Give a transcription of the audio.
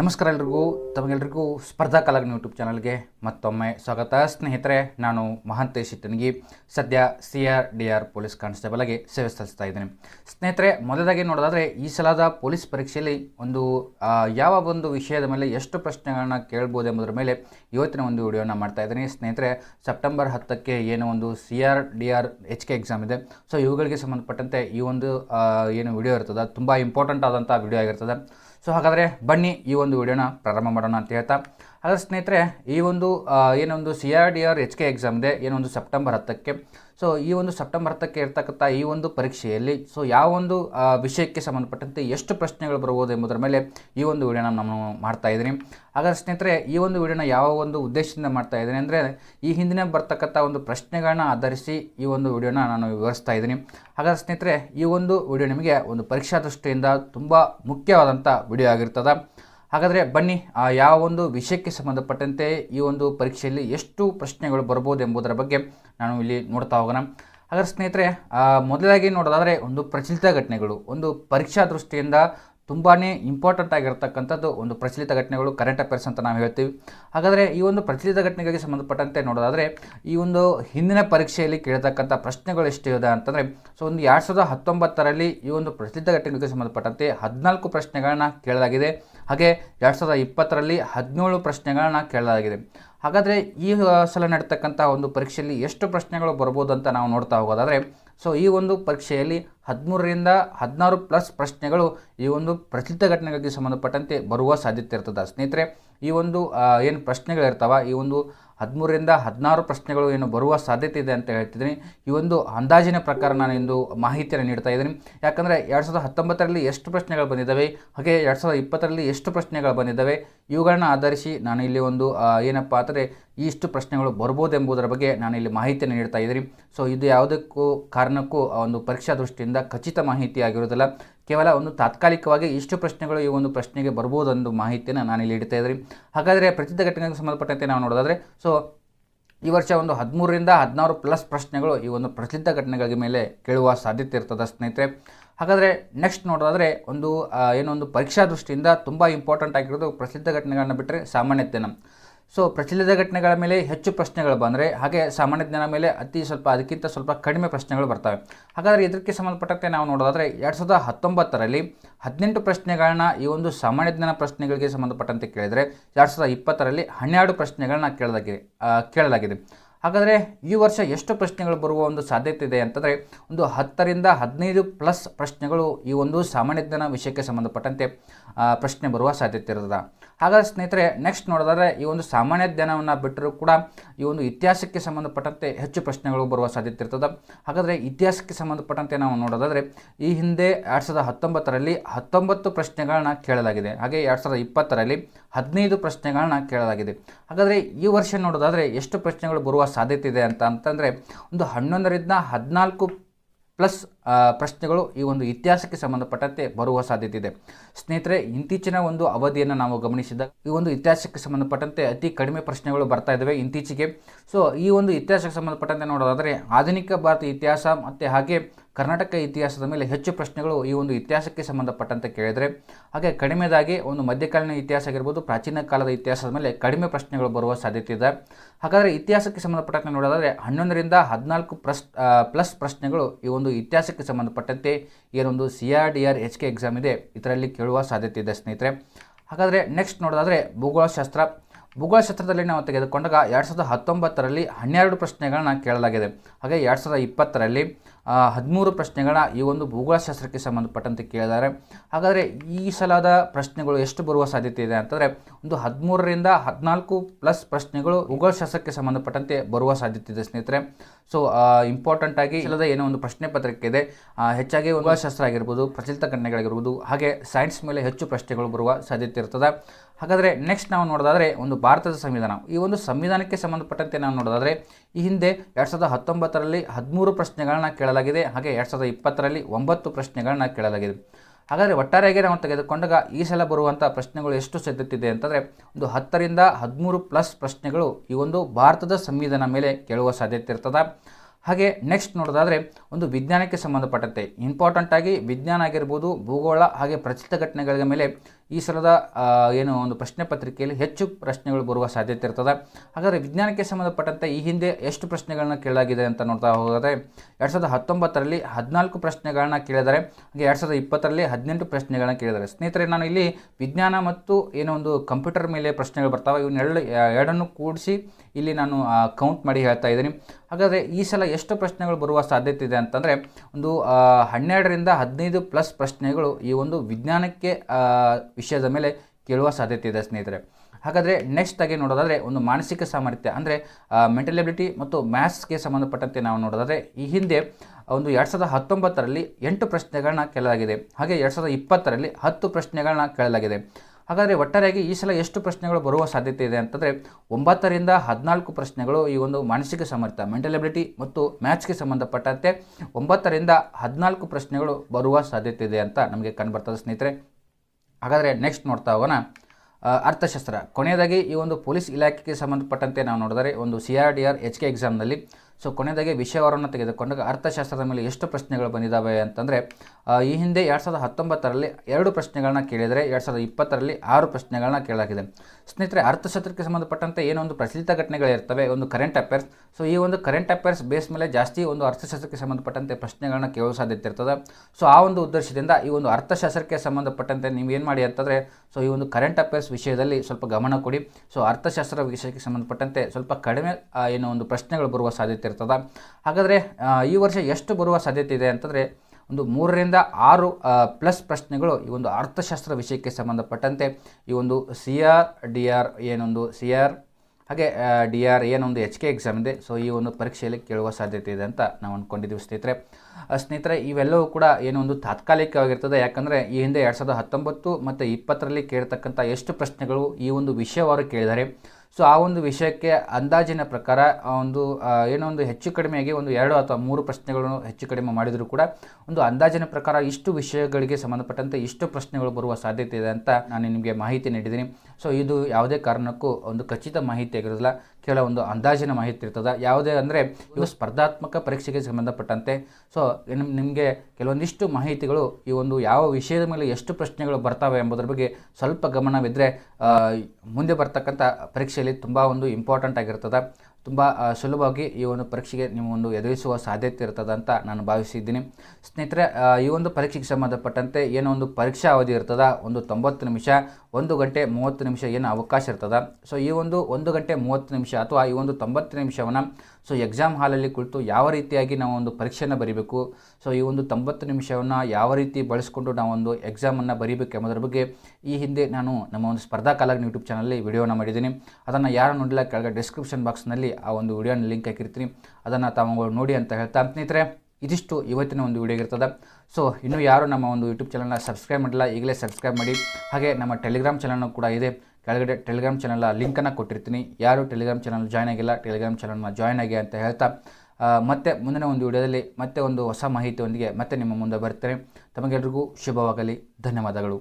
ನಮಸ್ಕಾರ ಎಲ್ರಿಗೂ, ತಮಗೆಲ್ರಿಗೂ ಸ್ಪರ್ಧಾ ಕಲಾಗ್ನ ಯೂಟ್ಯೂಬ್ ಚಾನಲ್ಗೆ ಮತ್ತೊಮ್ಮೆ ಸ್ವಾಗತ. ಸ್ನೇಹಿತರೆ, ನಾನು ಮಹಾಂತೇಶ್ ಇಟ್ಟನಗಿ ಸದ್ಯ C R D R police constable ಆಗಿ ಸೇವೆ ಸಲ್ಲಿಸ್ತಾ ಇದ್ದೇನೆ. ಸ್ನೇಹಿತರೆ, ಮೊದಲಾಗಿ ನೋಡೋದಾದರೆ, ಈ ಸಲದ ಪೊಲೀಸ್ ಪರೀಕ್ಷೆಯಲ್ಲಿ ಒಂದು ಯಾವ ಒಂದು ವಿಷಯದ ಮೇಲೆ ಎಷ್ಟು ಪ್ರಶ್ನೆಗಳನ್ನ ಕೇಳ್ಬೋದು ಎಂಬುದರ ಮೇಲೆ ಇವತ್ತಿನ ಒಂದು ವಿಡಿಯೋನ ಮಾಡ್ತಾ ಇದ್ದೀನಿ. ಸ್ನೇಹಿತರೆ, ಸೆಪ್ಟೆಂಬರ್ ಹತ್ತಕ್ಕೆ ಏನು ಒಂದು C R D R H K exam ಇದೆ. ಸೊ, ಇವುಗಳಿಗೆ ಸಂಬಂಧಪಟ್ಟಂತೆ ಈ ಒಂದು ಏನು ವಿಡಿಯೋ ಇರ್ತದೆ, ತುಂಬ ಇಂಪಾರ್ಟೆಂಟ್ ಆದಂಥ ವಿಡಿಯೋ ಆಗಿರ್ತದೆ. ಸೊ ಹಾಗಾದರೆ ಬನ್ನಿ ಈ ಒಂದು ವಿಡಿಯೋನ ಪ್ರಾರಂಭ ಮಾಡೋಣ ಅಂತ ಹೇಳ್ತಾ. ಹಾಗಾದ್ರೆ ಸ್ನೇಹಿತರೆ, ಈ ಒಂದು ಏನೊಂದು C R D R H K exam ಇದೆ ಏನೊಂದು ಸೆಪ್ಟೆಂಬರ್ ಹತ್ತಕ್ಕೆ ಸೊ ಈ ಒಂದು ಸೆಪ್ಟೆಂಬರ್ ಹತ್ತಕ್ಕೆ ಇರ್ತಕ್ಕಂಥ ಈ ಒಂದು ಪರೀಕ್ಷೆಯಲ್ಲಿ ಸೊ ಯಾವ ಒಂದು ವಿಷಯಕ್ಕೆ ಸಂಬಂಧಪಟ್ಟಂತೆ ಎಷ್ಟು ಪ್ರಶ್ನೆಗಳು ಬರ್ಬೋದು ಎಂಬುದರ ಮೇಲೆ ಈ ಒಂದು ವಿಡಿಯೋನ ನಾನು ಮಾಡ್ತಾ ಇದ್ದೀನಿ. ಹಾಗಾದ್ರೆ ಸ್ನೇಹಿತರೆ, ಈ ಒಂದು ವಿಡಿಯೋನ ಯಾವ ಒಂದು ಉದ್ದೇಶದಿಂದ ಮಾಡ್ತಾ ಇದ್ದೀನಿ ಅಂದರೆ, ಈ ಹಿಂದಿನ ಬರ್ತಕ್ಕಂಥ ಒಂದು ಪ್ರಶ್ನೆಗಳನ್ನ ಆಧರಿಸಿ ಈ ಒಂದು ವಿಡಿಯೋನ ನಾನು ವಿವರಿಸ್ತಾ ಇದ್ದೀನಿ. ಹಾಗಾದ್ರೆ ಸ್ನೇಹಿತರೆ, ಈ ಒಂದು ವಿಡಿಯೋ ನಿಮಗೆ ಒಂದು ಪರೀಕ್ಷಾ ದೃಷ್ಟಿಯಿಂದ ತುಂಬ ಮುಖ್ಯವಾದಂಥ ವಿಡಿಯೋ ಆಗಿರ್ತದೆ. ಹಾಗಾದರೆ ಬನ್ನಿ, ಆ ಯಾವ ಒಂದು ವಿಷಯಕ್ಕೆ ಸಂಬಂಧಪಟ್ಟಂತೆ ಈ ಒಂದು ಪರೀಕ್ಷೆಯಲ್ಲಿ ಎಷ್ಟು ಪ್ರಶ್ನೆಗಳು ಬರ್ಬೋದು ಎಂಬುದರ ಬಗ್ಗೆ ನಾನು ಇಲ್ಲಿ ನೋಡ್ತಾ ಹೋಗೋಣ. ಹಾಗಾದ್ರೆ ಸ್ನೇಹಿತರೆ ಮೊದಲಾಗಿ ನೋಡೋದಾದರೆ ಒಂದು ಪ್ರಚಲಿತ ಘಟನೆಗಳು, ಒಂದು ಪರೀಕ್ಷಾ ದೃಷ್ಟಿಯಿಂದ ತುಂಬಾ ಇಂಪಾರ್ಟೆಂಟ್ ಆಗಿರ್ತಕ್ಕಂಥದ್ದು ಒಂದು ಪ್ರಚಲಿತ ಘಟನೆಗಳು ಕರೆಂಟ್ ಅಫೇರ್ಸ್ ಅಂತ ನಾವು ಹೇಳ್ತೀವಿ. ಹಾಗಾದರೆ ಈ ಒಂದು ಪ್ರಚಲಿತ ಘಟನೆಗಳಿಗೆ ಸಂಬಂಧಪಟ್ಟಂತೆ ನೋಡೋದಾದರೆ, ಈ ಒಂದು ಹಿಂದಿನ ಪರೀಕ್ಷೆಯಲ್ಲಿ ಕೇಳತಕ್ಕಂಥ ಪ್ರಶ್ನೆಗಳು ಎಷ್ಟು ಇದೆ ಅಂತಂದರೆ, ಸೊ ಒಂದು ಎರಡು ಸಾವಿರದ ಹತ್ತೊಂಬತ್ತರಲ್ಲಿ ಈ ಒಂದು ಪ್ರಚಲಿತ ಘಟನೆಗಳಿಗೆ ಸಂಬಂಧಪಟ್ಟಂತೆ ಹದಿನಾಲ್ಕು ಪ್ರಶ್ನೆಗಳನ್ನ ಕೇಳಲಾಗಿದೆ. ಹಾಗೆ ಎರಡು ಸಾವಿರದ ಇಪ್ಪತ್ತರಲ್ಲಿ ಹದಿನೇಳು ಪ್ರಶ್ನೆಗಳನ್ನ ಕೇಳಲಾಗಿದೆ. ಹಾಗಾದರೆ ಈ ಸಲ ನಡೀತಕ್ಕಂಥ ಒಂದು ಪರೀಕ್ಷೆಯಲ್ಲಿ ಎಷ್ಟು ಪ್ರಶ್ನೆಗಳು ಬರ್ಬೋದು ಅಂತ ನಾವು ನೋಡ್ತಾ ಹೋಗೋದಾದರೆ ಸೊ ಈ ಒಂದು ಪರೀಕ್ಷೆಯಲ್ಲಿ ಹದಿಮೂರರಿಂದ ಹದಿನಾರು ಪ್ಲಸ್ ಪ್ರಶ್ನೆಗಳು ಈ ಒಂದು ಪ್ರಚಲಿತ ಘಟನೆಗಳಿಗೆ ಸಂಬಂಧಪಟ್ಟಂತೆ ಬರುವ ಸಾಧ್ಯತೆ ಇರ್ತದೆ. ಸ್ನೇಹಿತರೆ, ಈ ಒಂದು ಏನು ಪ್ರಶ್ನೆಗಳಿರ್ತಾವ ಈ ಒಂದು ಹದಿಮೂರರಿಂದ ಹದಿನಾರು ಪ್ರಶ್ನೆಗಳು ಏನು ಬರುವ ಸಾಧ್ಯತೆ ಇದೆ ಅಂತ ಹೇಳ್ತಿದ್ದೀನಿ. ಈ ಒಂದು ಅಂದಾಜಿನ ಪ್ರಕಾರ ನಾನು ಇಂದು ಮಾಹಿತಿಯನ್ನು ನೀಡ್ತಾ ಇದ್ದೀನಿ. ಯಾಕಂದರೆ ಎರಡು ಸಾವಿರದ ಹತ್ತೊಂಬತ್ತರಲ್ಲಿ ಎಷ್ಟು ಪ್ರಶ್ನೆಗಳು ಬಂದಿದ್ದಾವೆ, ಹಾಗೆ ಎರಡು ಸಾವಿರದ ಇಪ್ಪತ್ತರಲ್ಲಿ ಎಷ್ಟು ಪ್ರಶ್ನೆಗಳು ಬಂದಿದ್ದಾವೆ ಇವುಗಳನ್ನ ಆಧರಿಸಿ ನಾನು ಇಲ್ಲಿ ಒಂದು ಏನಪ್ಪ ಅಂದರೆ ಇಷ್ಟು ಪ್ರಶ್ನೆಗಳು ಬರ್ಬೋದು ಎಂಬುದರ ಬಗ್ಗೆ ನಾನು ಇಲ್ಲಿ ಮಾಹಿತಿಯನ್ನು ನೀಡ್ತಾ ಇದ್ದೀನಿ. ಸೊ ಇದು ಯಾವುದಕ್ಕೂ ಕಾರಣಕ್ಕೂ ಒಂದು ಪರೀಕ್ಷಾ ದೃಷ್ಟಿಯಿಂದ ಖಚಿತ ಮಾಹಿತಿ ಆಗಿರೋದಿಲ್ಲ ಕೇವಲ ಒಂದು ತಾತ್ಕಾಲಿಕವಾಗಿ ಇಷ್ಟು ಪ್ರಶ್ನೆಗಳು ಈ ಒಂದು ಪ್ರಶ್ನೆಗೆ ಬರ್ಬೋದು ಅನ್ನೋ ಮಾಹಿತಿಯನ್ನು ನಾನು ಇಲ್ಲಿ ಇಡ್ತಾ ಇದ್ದೀನಿ. ಹಾಗಾದರೆ ಪ್ರತಿದ ಘಟನೆಗೆ ಸಂಬಂಧಪಟ್ಟಂತೆ ನಾವು ನೋಡೋದಾದರೆ ಸೊ ಈ ವರ್ಷ ಒಂದು ಹದಿಮೂರರಿಂದ ಹದಿನಾರು ಪ್ಲಸ್ ಪ್ರಶ್ನೆಗಳು ಈ ಒಂದು ಪ್ರಸಿದ್ಧ ಘಟನೆಗಳ ಮೇಲೆ ಕೇಳುವ ಸಾಧ್ಯತೆ ಇರ್ತದೆ ಸ್ನೇಹಿತರೆ. ಹಾಗಾದರೆ ನೆಕ್ಸ್ಟ್ ನೋಡೋದಾದರೆ ಒಂದು ಏನೋ ಒಂದು ಪರೀಕ್ಷಾ ದೃಷ್ಟಿಯಿಂದ ತುಂಬ ಇಂಪಾರ್ಟೆಂಟ್ ಆಗಿರೋದು ಪ್ರಸಿದ್ಧ ಘಟನೆಗಳನ್ನು ಬಿಟ್ಟರೆ ಸಾಮಾನ್ಯತೆ ಜ್ಞಾನ ಸೊ ಪ್ರಚಲಿತ ಘಟನೆಗಳ ಮೇಲೆ ಹೆಚ್ಚು ಪ್ರಶ್ನೆಗಳು ಬಂದರೆ, ಹಾಗೆ ಸಾಮಾನ್ಯ ಜ್ಞಾನ ಮೇಲೆ ಅತಿ ಸ್ವಲ್ಪ, ಅದಕ್ಕಿಂತ ಸ್ವಲ್ಪ ಕಡಿಮೆ ಪ್ರಶ್ನೆಗಳು ಬರ್ತವೆ. ಹಾಗಾದರೆ ಇದಕ್ಕೆ ಸಂಬಂಧಪಟ್ಟಂತೆ ನಾವು ನೋಡೋದಾದರೆ, ಎರಡು ಸಾವಿರದ ಹತ್ತೊಂಬತ್ತರಲ್ಲಿ ಹದಿನೆಂಟು ಪ್ರಶ್ನೆಗಳನ್ನ ಈ ಒಂದು ಸಾಮಾನ್ಯ ಜ್ಞಾನ ಪ್ರಶ್ನೆಗಳಿಗೆ ಸಂಬಂಧಪಟ್ಟಂತೆ ಕೇಳಿದರೆ, ಎರಡು ಸಾವಿರದ ಇಪ್ಪತ್ತರಲ್ಲಿ ಹನ್ನೆರಡು ಪ್ರಶ್ನೆಗಳನ್ನ ಕೇಳಲಾಗಿದೆ ಕೇಳಲಾಗಿದೆ. ಹಾಗಾದರೆ ಈ ವರ್ಷ ಎಷ್ಟು ಪ್ರಶ್ನೆಗಳು ಬರುವ ಒಂದು ಸಾಧ್ಯತೆ ಇದೆ ಅಂತಂದರೆ, ಒಂದು ಹತ್ತರಿಂದ ಹದಿನೈದು ಪ್ಲಸ್ ಪ್ರಶ್ನೆಗಳು ಈ ಒಂದು ಸಾಮಾನ್ಯ ಜ್ಞಾನ ವಿಷಯಕ್ಕೆ ಸಂಬಂಧಪಟ್ಟಂತೆ ಪ್ರಶ್ನೆ ಬರುವ ಸಾಧ್ಯತೆ ಇರ್ತದೆ ಹಾಗಾದರೆ ಸ್ನೇಹಿತರೆ ನೆಕ್ಸ್ಟ್ ನೋಡೋದಾದ್ರೆ ಈ ಒಂದು ಸಾಮಾನ್ಯ ಜ್ಞಾನವನ್ನು ಬಿಟ್ಟರೂ ಕೂಡ ಈ ಒಂದು ಇತಿಹಾಸಕ್ಕೆ ಸಂಬಂಧಪಟ್ಟಂತೆ ಹೆಚ್ಚು ಪ್ರಶ್ನೆಗಳು ಬರುವ ಸಾಧ್ಯತೆ ಇರ್ತದೆ. ಹಾಗಾದರೆ ಇತಿಹಾಸಕ್ಕೆ ಸಂಬಂಧಪಟ್ಟಂತೆ ನಾವು ನೋಡೋದಾದರೆ ಈ ಹಿಂದೆ ಎರಡು ಸಾವಿರದ ಹತ್ತೊಂಬತ್ತರಲ್ಲಿ ಹತ್ತೊಂಬತ್ತು ಪ್ರಶ್ನೆಗಳನ್ನ ಕೇಳಲಾಗಿದೆ. ಹಾಗೆ ಎರಡು ಸಾವಿರದ ಇಪ್ಪತ್ತರಲ್ಲಿ ಹದಿನೈದು ಪ್ರಶ್ನೆಗಳನ್ನ ಕೇಳಲಾಗಿದೆ. ಹಾಗಾದರೆ ಈ ವರ್ಷ ನೋಡೋದಾದರೆ ಎಷ್ಟು ಪ್ರಶ್ನೆಗಳು ಬರುವ ಸಾಧ್ಯತೆ ಇದೆ ಅಂತ ಅಂತಂದರೆ ಒಂದು ಹನ್ನೊಂದರಿಂದ ಹದಿನಾಲ್ಕು ಪ್ಲಸ್ ಪ್ರಶ್ನೆಗಳು ಈ ಒಂದು ಇತಿಹಾಸಕ್ಕೆ ಸಂಬಂಧಪಟ್ಟಂತೆ ಬರುವ ಸಾಧ್ಯತೆ ಇದೆ. ಸ್ನೇಹಿತರೆ ಇತ್ತೀಚಿನ ಒಂದು ಅವಧಿಯನ್ನು ನಾವು ಗಮನಿಸಿದಾಗ ಈ ಒಂದು ಇತಿಹಾಸಕ್ಕೆ ಸಂಬಂಧಪಟ್ಟಂತೆ ಅತಿ ಕಡಿಮೆ ಪ್ರಶ್ನೆಗಳು ಬರ್ತಾ ಇದ್ದಾವೆ ಇತ್ತೀಚೆಗೆ ಸೊ, ಈ ಒಂದು ಇತಿಹಾಸಕ್ಕೆ ಸಂಬಂಧಪಟ್ಟಂತೆ ನೋಡೋದಾದರೆ, ಆಧುನಿಕ ಭಾರತ ಇತಿಹಾಸ ಮತ್ತು ಹಾಗೆ ಕರ್ನಾಟಕ ಇತಿಹಾಸದ ಮೇಲೆ ಹೆಚ್ಚು ಪ್ರಶ್ನೆಗಳು ಈ ಒಂದು ಇತಿಹಾಸಕ್ಕೆ ಸಂಬಂಧಪಟ್ಟಂತೆ ಕೇಳಿದರೆ, ಹಾಗೆ ಕಡಿಮೆದಾಗಿ ಒಂದು ಮಧ್ಯಕಾಲೀನ ಇತಿಹಾಸ ಆಗಿರ್ಬೋದು, ಪ್ರಾಚೀನ ಕಾಲದ ಇತಿಹಾಸದ ಮೇಲೆ ಕಡಿಮೆ ಪ್ರಶ್ನೆಗಳು ಬರುವ ಸಾಧ್ಯತೆ ಇದೆ. ಹಾಗಾದರೆ ಇತಿಹಾಸಕ್ಕೆ ಸಂಬಂಧಪಟ್ಟಂತೆ ನೋಡೋದಾದರೆ, ಹನ್ನೊಂದರಿಂದ ಹದಿನಾಲ್ಕು ಪ್ರಶ್ ಪ್ಲಸ್ ಪ್ರಶ್ನೆಗಳು ಈ ಒಂದು ಇತಿಹಾಸಕ್ಕೆ ಸಂಬಂಧಪಟ್ಟಂತೆ ಏನೊಂದು C R D R H K exam ಇದೆ. ಇದರಲ್ಲಿ ಕೇಳುವ ಸಾಧ್ಯತೆ ಇದೆ ಸ್ನೇಹಿತರೆ. ಹಾಗಾದರೆ ನೆಕ್ಸ್ಟ್ ನೋಡೋದಾದರೆ ಭೂಗೋಳಶಾಸ್ತ್ರ. ಭೂಗೋಳಶಾಸ್ತ್ರದಲ್ಲಿ ನಾವು ತೆಗೆದುಕೊಂಡಾಗ ಎರಡು ಸಾವಿರದ ಹತ್ತೊಂಬತ್ತರಲ್ಲಿ ಹನ್ನೆರಡು ಪ್ರಶ್ನೆಗಳನ್ನ ಕೇಳಲಾಗಿದೆ. ಹಾಗೆ ಎರಡು ಸಾವಿರದ ಇಪ್ಪತ್ತರಲ್ಲಿ ಹದಿಮೂರು ಪ್ರಶ್ನೆಗಳ ಈ ಒಂದು ಭೂಗೋಳಶಾಸ್ತ್ರಕ್ಕೆ ಸಂಬಂಧಪಟ್ಟಂತೆ ಕೇಳಿದ್ದಾರೆ. ಹಾಗಾದರೆ ಈ ಸಲದ ಪ್ರಶ್ನೆಗಳು ಎಷ್ಟು ಬರುವ ಸಾಧ್ಯತೆ ಇದೆ ಅಂತಂದರೆ ಒಂದು ಹದಿಮೂರರಿಂದ ಹದಿನಾಲ್ಕು ಪ್ಲಸ್ ಪ್ರಶ್ನೆಗಳು ಭೂಗೋಳಶಾಸ್ತ್ರಕ್ಕೆ ಸಂಬಂಧಪಟ್ಟಂತೆ ಬರುವ ಸಾಧ್ಯತೆ ಇದೆ ಸ್ನೇಹಿತರೆ. ಸೊ ಇಂಪಾರ್ಟೆಂಟ್ ಆಗಿ ಇಲ್ಲದ ಏನೋ ಒಂದು ಪ್ರಶ್ನೆ ಪತ್ರಿಕೆ ಇದೆ. ಹೆಚ್ಚಾಗಿ ಭೂಗೋಳಶಾಸ್ತ್ರ ಆಗಿರ್ಬೋದು, ಪ್ರಚಲಿತ ಘಟನೆಗಳಾಗಿರ್ಬೋದು ಹಾಗೆ ಸೈನ್ಸ್ ಮೇಲೆ ಹೆಚ್ಚು ಪ್ರಶ್ನೆಗಳು ಬರುವ ಸಾಧ್ಯತೆ ಇರ್ತದೆ. ಹಾಗಾದರೆ ನೆಕ್ಸ್ಟ್ ನಾವು ನೋಡೋದಾದರೆ ಒಂದು ಭಾರತದ ಸಂವಿಧಾನ. ಈ ಒಂದು ಸಂವಿಧಾನಕ್ಕೆ ಸಂಬಂಧಪಟ್ಟಂತೆ ನಾವು ನೋಡೋದಾದರೆ, ಈ ಹಿಂದೆ ಎರಡು ಸಾವಿರದ ಹತ್ತೊಂಬತ್ತರಲ್ಲಿ ಹದಿಮೂರು ಪ್ರಶ್ನೆಗಳನ್ನ ಕೇಳಲಾಗಿದೆ, ಹಾಗೆ ಎರಡು ಸಾವಿರದ ಇಪ್ಪತ್ತರಲ್ಲಿ ಒಂಬತ್ತು ಪ್ರಶ್ನೆಗಳನ್ನ ಕೇಳಲಾಗಿದೆ. ಹಾಗಾದರೆ ಒಟ್ಟಾರೆಯಾಗಿ ನಾವು ತೆಗೆದುಕೊಂಡಾಗ ಈ ಸಲ ಬರುವಂಥ ಪ್ರಶ್ನೆಗಳು ಎಷ್ಟು ಸಿದ್ಧತಿದೆ ಅಂತಂದರೆ, ಒಂದು ಹತ್ತರಿಂದ ಹದಿಮೂರು ಪ್ಲಸ್ ಪ್ರಶ್ನೆಗಳು ಈ ಒಂದು ಭಾರತದ ಸಂವಿಧಾನ ಮೇಲೆ ಕೇಳುವ ಸಾಧ್ಯತೆ ಇರ್ತದೆ. ಹಾಗೆ ನೆಕ್ಸ್ಟ್ ನೋಡೋದಾದರೆ, ಒಂದು ವಿಜ್ಞಾನಕ್ಕೆ ಸಂಬಂಧಪಟ್ಟಂತೆ ಇಂಪಾರ್ಟೆಂಟ್ ಆಗಿ ವಿಜ್ಞಾನ ಆಗಿರ್ಬೋದು, ಭೂಗೋಳ ಹಾಗೆ ಪ್ರಚಲಿತ ಘಟನೆಗಳ ಮೇಲೆ ಈ ಸಲದ ಏನು ಒಂದು ಪ್ರಶ್ನೆ ಪತ್ರಿಕೆಯಲ್ಲಿ ಹೆಚ್ಚು ಪ್ರಶ್ನೆಗಳು ಬರುವ ಸಾಧ್ಯತೆ ಇರ್ತದೆ. ಹಾಗಾದರೆ ವಿಜ್ಞಾನಕ್ಕೆ ಸಂಬಂಧಪಟ್ಟಂತೆ ಈ ಹಿಂದೆ ಎಷ್ಟು ಪ್ರಶ್ನೆಗಳನ್ನ ಕೇಳಲಾಗಿದೆ ಅಂತ ನೋಡ್ತಾ ಹೋದರೆ ಎರಡು ಸಾವಿರದ ಹತ್ತೊಂಬತ್ತರಲ್ಲಿ ಹದಿನಾಲ್ಕು ಪ್ರಶ್ನೆಗಳನ್ನ ಕೇಳಿದರೆ, ಹಾಗೆ ಎರಡು ಸಾವಿರದ ಇಪ್ಪತ್ತರಲ್ಲಿ ಹದಿನೆಂಟು ಪ್ರಶ್ನೆಗಳನ್ನ ಕೇಳಿದ್ದಾರೆ ಸ್ನೇಹಿತರೆ, ನಾನು ಇಲ್ಲಿ ವಿಜ್ಞಾನ ಮತ್ತು ಏನೋ ಒಂದು ಕಂಪ್ಯೂಟರ್ ಮೇಲೆ ಪ್ರಶ್ನೆಗಳು ಬರ್ತಾವೆ. ಇವನ್ನೆರಡು ಎರಡನ್ನು ಕೂಡಿಸಿ ಇಲ್ಲಿ ನಾನು ಕೌಂಟ್ ಮಾಡಿ ಹೇಳ್ತಾ ಇದ್ದೀನಿ. ಹಾಗಾದರೆ ಈ ಸಲ ಎಷ್ಟು ಪ್ರಶ್ನೆಗಳು ಬರುವ ಸಾಧ್ಯತೆ ಇದೆ ಅಂತಂದರೆ, ಒಂದು ಹನ್ನೆರಡರಿಂದ ಹದಿನೈದು ಪ್ಲಸ್ ಪ್ರಶ್ನೆಗಳು ಈ ಒಂದು ವಿಜ್ಞಾನಕ್ಕೆ ವಿಷಯದ ಮೇಲೆ ಕೇಳುವ ಸಾಧ್ಯತೆ ಇದೆ ಸ್ನೇಹಿತರೆ. ಹಾಗಾದರೆ ನೆಕ್ಸ್ಟ್ ಆಗಿ ನೋಡೋದಾದರೆ ಒಂದು ಮಾನಸಿಕ ಸಾಮರ್ಥ್ಯ ಅಂದರೆ ಮೆಂಟಲೆಬಿಲಿಟಿ ಮತ್ತು ಮ್ಯಾಥ್ಸ್ಗೆ ಸಂಬಂಧಪಟ್ಟಂತೆ ನಾವು ನೋಡೋದಾದರೆ ಈ ಹಿಂದೆ ಒಂದು ಎರಡು ಸಾವಿರದ ಹತ್ತೊಂಬತ್ತರಲ್ಲಿ ಎಂಟು ಪ್ರಶ್ನೆಗಳನ್ನ ಕೇಳಲಾಗಿದೆ. ಹಾಗೆ ಎರಡು ಸಾವಿರದ ಇಪ್ಪತ್ತರಲ್ಲಿ ಹತ್ತು ಪ್ರಶ್ನೆಗಳನ್ನ ಕೇಳಲಾಗಿದೆ. ಹಾಗಾದರೆ ಒಟ್ಟಾರೆಯಾಗಿ ಈ ಸಲ ಎಷ್ಟು ಪ್ರಶ್ನೆಗಳು ಬರುವ ಸಾಧ್ಯತೆ ಇದೆ ಅಂತಂದರೆ, ಒಂಬತ್ತರಿಂದ ಹದಿನಾಲ್ಕು ಪ್ರಶ್ನೆಗಳು ಈ ಒಂದು ಮಾನಸಿಕ ಸಾಮರ್ಥ್ಯ ಮೆಂಟಲಿಬಿಲಿಟಿ ಮತ್ತು ಮ್ಯಾಥ್ಸ್ಗೆ ಸಂಬಂಧಪಟ್ಟಂತೆ ಒಂಬತ್ತರಿಂದ ಹದಿನಾಲ್ಕು ಪ್ರಶ್ನೆಗಳು ಬರುವ ಸಾಧ್ಯತೆ ಇದೆ ಅಂತ ನಮಗೆ ಕಂಡುಬರ್ತದೆ ಸ್ನೇಹಿತರೆ. ಹಾಗಾದರೆ ನೆಕ್ಸ್ಟ್ ನೋಡ್ತಾ ಹೋಗೋಣ. ಅರ್ಥಶಾಸ್ತ್ರ. ಕೊನೆಯದಾಗಿ ಈ ಒಂದು ಪೊಲೀಸ್ ಇಲಾಖೆಗೆ ಸಂಬಂಧಪಟ್ಟಂತೆ ನಾವು ನೋಡಿದರೆ ಒಂದು C R D R H K ಎಕ್ಸಾಮ್ನಲ್ಲಿ so ಕೊನೆಯದಾಗಿ ವಿಷಯವರನ್ನು ತೆಗೆದುಕೊಂಡಾಗ ಅರ್ಥಶಾಸ್ತ್ರದ ಮೇಲೆ ಎಷ್ಟು ಪ್ರಶ್ನೆಗಳು ಬಂದಿದ್ದಾವೆ ಅಂತಂದರೆ ಈ ಹಿಂದೆ ಎರಡು ಸಾವಿರದ ಹತ್ತೊಂಬತ್ತರಲ್ಲಿ ಎರಡು ಪ್ರಶ್ನೆಗಳನ್ನ ಕೇಳಿದರೆ ಎರಡು ಸಾವಿರದ ಇಪ್ಪತ್ತರಲ್ಲಿ ಆರು ಪ್ರಶ್ನೆಗಳನ್ನ ಕೇಳಲಾಗಿದೆ. ಸ್ನೇಹಿತರೆ, ಅರ್ಥಶಾಸ್ತ್ರಕ್ಕೆ ಸಂಬಂಧಪಟ್ಟಂತೆ ಏನೊಂದು ಪ್ರಚಲಿತ ಘಟನೆಗಳಿರ್ತವೆ ಒಂದು ಕರೆಂಟ್ ಅಫೇರ್ಸ್ ಸೊ ಈ ಒಂದು ಕರೆಂಟ್ ಅಫೇರ್ಸ್ ಬೇಸ್ ಮೇಲೆ ಜಾಸ್ತಿ ಒಂದು ಅರ್ಥಶಾಸ್ತ್ರಕ್ಕೆ ಸಂಬಂಧಪಟ್ಟಂತೆ ಪ್ರಶ್ನೆಗಳನ್ನ ಕೇಳೋ ಸಾಧ್ಯತೆ ಇರ್ತದೆ. ಸೊ ಆ ಒಂದು ಉದ್ದೇಶದಿಂದ ಈ ಒಂದು ಅರ್ಥಶಾಸ್ತ್ರಕ್ಕೆ ಸಂಬಂಧಪಟ್ಟಂತೆ ನೀವು ಏನು ಮಾಡಿ ಅಂತಂದರೆ, ಸೊ ಈ ಒಂದು ಕರೆಂಟ್ ಅಫೇರ್ಸ್ ವಿಷಯದಲ್ಲಿ ಸ್ವಲ್ಪ ಗಮನ ಕೊಡಿ. ಸೊ ಅರ್ಥಶಾಸ್ತ್ರ ವಿಷಯಕ್ಕೆ ಸಂಬಂಧಪಟ್ಟಂತೆ ಸ್ವಲ್ಪ ಕಡಿಮೆ ಏನೋ ಏನು ಒಂದು ಪ್ರಶ್ನೆಗಳು ಬರುವ ಸಾಧ್ಯತೆ ಇರ್ತದೆ ಹಾಗಾದರೆ ಈ ವರ್ಷ ಎಷ್ಟು ಬರುವ ಸಾಧ್ಯತೆ ಇದೆ ಅಂತಂದರೆ, ಒಂದು ಮೂರರಿಂದ ಆರು ಪ್ಲಸ್ ಪ್ರಶ್ನೆಗಳು ಈ ಒಂದು ಅರ್ಥಶಾಸ್ತ್ರ ವಿಷಯಕ್ಕೆ ಸಂಬಂಧಪಟ್ಟಂತೆ. ಈ ಒಂದು ಸಿ ಆರ್ ಡಿ ಆರ್ ಏನೊಂದು ಸಿ ಆರ್ ಹಾಗೆ ಡಿ ಆರ್ ಏನೊಂದು ಎಚ್ ಕೆ ಎಕ್ಸಾಮ್ ಇದೆ. ಸೊ ಈ ಒಂದು ಪರೀಕ್ಷೆಯಲ್ಲಿ ಕೇಳುವ ಸಾಧ್ಯತೆ ಇದೆ ಅಂತ ನಾವು ಅಂದ್ಕೊಂಡಿದ್ದೀವಿ ಸ್ನೇಹಿತರೆ. ಸ್ನೇಹಿತರೆ, ಇವೆಲ್ಲವೂ ಕೂಡ ಏನೊಂದು ತಾತ್ಕಾಲಿಕವಾಗಿರ್ತದೆ. ಯಾಕಂದರೆ, ಈ ಹಿಂದೆ ಎರಡು ಸಾವಿರದ ಹತ್ತೊಂಬತ್ತು ಮತ್ತು ಇಪ್ಪತ್ತರಲ್ಲಿ ಕೇಳ್ತಕ್ಕಂಥ ಎಷ್ಟು ಪ್ರಶ್ನೆಗಳು ಈ ಒಂದು ವಿಷಯವಾರು ಕೇಳಿದ್ದಾರೆ. ಸೊ ಆ ಒಂದು ವಿಷಯಕ್ಕೆ ಅಂದಾಜಿನ ಪ್ರಕಾರ ಒಂದು ಏನೋ ಒಂದು ಹೆಚ್ಚು ಕಡಿಮೆಯಾಗಿ ಒಂದು ಎರಡು ಅಥವಾ ಮೂರು ಪ್ರಶ್ನೆಗಳನ್ನು ಹೆಚ್ಚು ಕಡಿಮೆ ಮಾಡಿದರೂ ಕೂಡ ಒಂದು ಅಂದಾಜಿನ ಪ್ರಕಾರ ಇಷ್ಟು ವಿಷಯಗಳಿಗೆ ಸಂಬಂಧಪಟ್ಟಂತೆ ಇಷ್ಟು ಪ್ರಶ್ನೆಗಳು ಬರುವ ಸಾಧ್ಯತೆ ಇದೆ ಅಂತ ನಾನು ನಿಮಗೆ ಮಾಹಿತಿ ನೀಡಿದ್ದೀನಿ. ಸೊ ಇದು ಯಾವುದೇ ಕಾರಣಕ್ಕೂ ಒಂದು ಖಚಿತ ಮಾಹಿತಿ ಆಗಿರೋದಿಲ್ಲ. ಕೇವಲ ಒಂದು ಅಂದಾಜಿನ ಮಾಹಿತಿ ಇರ್ತದೆ. ಯಾವುದೇ ಅಂದರೆ ಇವು ಸ್ಪರ್ಧಾತ್ಮಕ ಪರೀಕ್ಷೆಗೆ ಸಂಬಂಧಪಟ್ಟಂತೆ. ಸೊ ನಿಮಗೆ ಕೆಲವೊಂದಿಷ್ಟು ಮಾಹಿತಿಗಳು ಈ ಒಂದು ಯಾವ ವಿಷಯದ ಮೇಲೆ ಎಷ್ಟು ಪ್ರಶ್ನೆಗಳು ಬರ್ತವೆ ಎಂಬುದರ ಬಗ್ಗೆ ಸ್ವಲ್ಪ ಗಮನವಿದ್ದರೆ ಮುಂದೆ ಬರ್ತಕ್ಕಂಥ ಪರೀಕ್ಷೆಯಲ್ಲಿ ತುಂಬ ಒಂದು ಇಂಪಾರ್ಟೆಂಟ್ ಆಗಿರ್ತದೆ. ತುಂಬ ಸುಲಭವಾಗಿ ಈ ಒಂದು ಪರೀಕ್ಷೆಗೆ ನೀವು ಒಂದು ಎದುರಿಸುವ ಸಾಧ್ಯತೆ ಇರ್ತದೆ ಅಂತ ನಾನು ಭಾವಿಸಿದ್ದೀನಿ. ಸ್ನೇಹಿತರೆ ಈ ಒಂದು ಪರೀಕ್ಷೆಗೆ ಸಂಬಂಧಪಟ್ಟಂತೆ ಏನೋ ಒಂದು ಪರೀಕ್ಷಾ ಅವಧಿ ಇರ್ತದೆ. ಒಂದು ತೊಂಬತ್ತು ನಿಮಿಷ. ಒಂದು ಗಂಟೆ ಮೂವತ್ತು ನಿಮಿಷ ಏನು ಅವಕಾಶ ಇರ್ತದೆ. ಸೊ ಈ ಒಂದು ಒಂದು ಗಂಟೆ ಮೂವತ್ತು ನಿಮಿಷ ಅಥವಾ ಈ ಒಂದು ತೊಂಬತ್ತು ನಿಮಿಷವನ್ನು ಸೊ ಎಕ್ಸಾಮ್ ಹಾಲಲ್ಲಿ ಕುಳಿತು ಯಾವ ರೀತಿಯಾಗಿ ನಾವು ಒಂದು ಪರೀಕ್ಷೆಯನ್ನು ಬರೀಬೇಕು ಸೊ ಈ ಒಂದು ತೊಂಬತ್ತು ನಿಮಿಷವನ್ನು ಯಾವ ರೀತಿ ಬಳಸ್ಕೊಂಡು ನಾವೊಂದು ಎಕ್ಸಾಮನ್ನು ಬರೀಬೇಕು ಎಂಬುದರ ಬಗ್ಗೆ ಈ ಹಿಂದೆ ನಾನು ನಮ್ಮ ಒಂದು ಸ್ಪರ್ಧಾ ಯೂಟ್ಯೂಬ್ ಚಾನಲ್ಲಿ ವಿಡಿಯೋನ ಮಾಡಿದ್ದೀನಿ. ಅದನ್ನು ಯಾರು ನೋಡಿಲ್ಲ ಕೆಳಗೆ ಡಿಸ್ಕ್ರಿಪ್ಷನ್ ಬಾಕ್ಸ್ನಲ್ಲಿ ಆ ಒಂದು ವಿಡಿಯೋನ ಲಿಂಕ್ ಹಾಕಿರ್ತೀನಿ. ಅದನ್ನು ತಾವು ನೋಡಿ ಅಂತ ಹೇಳ್ತಾ ಸ್ನೇಹಿತರೆ ಇದಿಷ್ಟು ಇವತ್ತಿನ ಒಂದು ವಿಡಿಯೋ ಇರ್ತದೆ ಸೊ ಇನ್ನೂ ಯಾರು ನಮ್ಮ ಒಂದು ಯೂಟ್ಯೂಬ್ ಚಾನಲ್ನ ಸಬ್ಸ್ಕ್ರೈಬ್ ಮಾಡಿಲ್ಲ, ಈಗಲೇ ಸಬ್ಸ್ಕ್ರೈಬ್ ಮಾಡಿ. ಹಾಗೆ ನಮ್ಮ ಟೆಲಿಗ್ರಾಮ್ ಚಾನಲ್ನು ಕೂಡ ಇದೆ. ಕೆಳಗಡೆ ಟೆಲಿಗ್ರಾಮ್ ಚಾನಲ್ನ ಲಿಂಕನ್ನು ಕೊಟ್ಟಿರ್ತೀನಿ. ಯಾರು ಟೆಲಿಗ್ರಾಮ್ ಚಾನಲ್ ಜಾಯ್ನ್ ಆಗಿಲ್ಲ ಟೆಲಿಗ್ರಾಮ್ ಚಾನಲ್ನ ಜಾಯ್ನ್ ಆಗಿ ಅಂತ ಹೇಳ್ತಾ. ಮತ್ತೆ ಮುಂದಿನ ಒಂದು ವಿಡಿಯೋದಲ್ಲಿ ಮತ್ತೆ ಒಂದು ಹೊಸ ಮಾಹಿತಿಯೊಂದಿಗೆ ಮತ್ತೆ ನಿಮ್ಮ ಮುಂದೆ ಬರ್ತೇನೆ. ತಮಗೆಲ್ರಿಗೂ ಶುಭವಾಗಲಿ. ಧನ್ಯವಾದಗಳು.